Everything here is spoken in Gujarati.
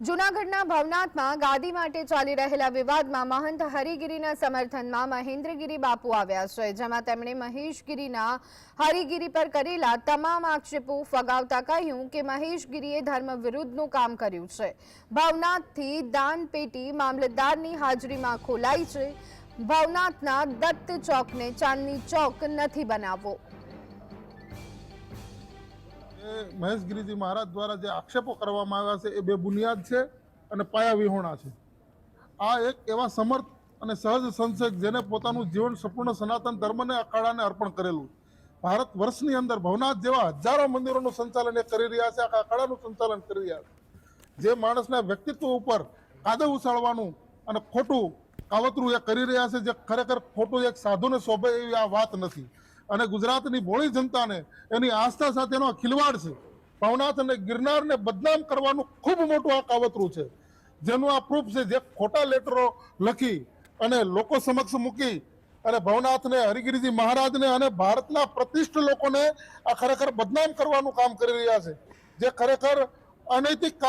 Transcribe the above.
જૂનાગઢના ભવનાથમાં ગાદી માટે ચાલી રહેલા વિવાદમાં મહંત હરિગીરીના સમર્થનમાં મહેન્દ્રગીરી બાપુ આવ્યા છે, જેમાં તેમણે મહેશગીરીના હરિગીરી પર કરેલા તમામ આક્ષેપો ફગાવતા કહ્યું કે મહેશગીરીએ ધર્મ વિરુદ્ધનું કામ કર્યું છે. ભવનાથથી દાન પેટી મામલતદારની હાજરીમાં ખોલાઈ છે. ભવનાથના દત્ત ચોકને ચાંદની ચોક નથી બનાવવો. એ મહેશગીરીજી મહારાજ દ્વારા જે આક્ષેપો કરવામાં આવ્યા છે એ બે બુનિયાદ છે અને પાયા વિહોણા છે. આ એક એવા સમર્થ અને સહજ સંસદ જેને પોતાનું જીવન સંપૂર્ણ સનાતન ધર્મને અખાડાને અર્પણ કરેલું ભારત વર્ષની અંદર ભવનાથ જેવા હજારો મંદિરોનું સંચાલન એ કરી રહ્યા છે, આખા અખાડાનું સંચાલન કરી રહ્યા છે. જે માણસના વ્યક્તિત્વ ઉપર કાદવ ઉછાળવાનું અને ખોટું કાવતરું એ કરી રહ્યા છે, જે ખરેખર ખોટું એક સાધુને શોભે એવી આ વાત નથી. અને ગુજરાતની ભોળી જનતાને એની આસ્થા સાથેનો ખિલવાડ છે. ભવનાથ અને ગિરનારને બદનામ કરવાનું ખૂબ મોટું આ કાવતરું છે. જેનું આ પ્રૂફ છે જે ખોટા લેટરો લખી અને લોકો સમક્ષ મૂકી અને ભવનાથને, હરિગીરીજી મહારાજને અને ભારતના પ્રતિષ્ઠ લોકોને આ ખરેખર બદનામ કરવાનું કામ કરી રહ્યા છે. જે ખરેખર અનૈતિક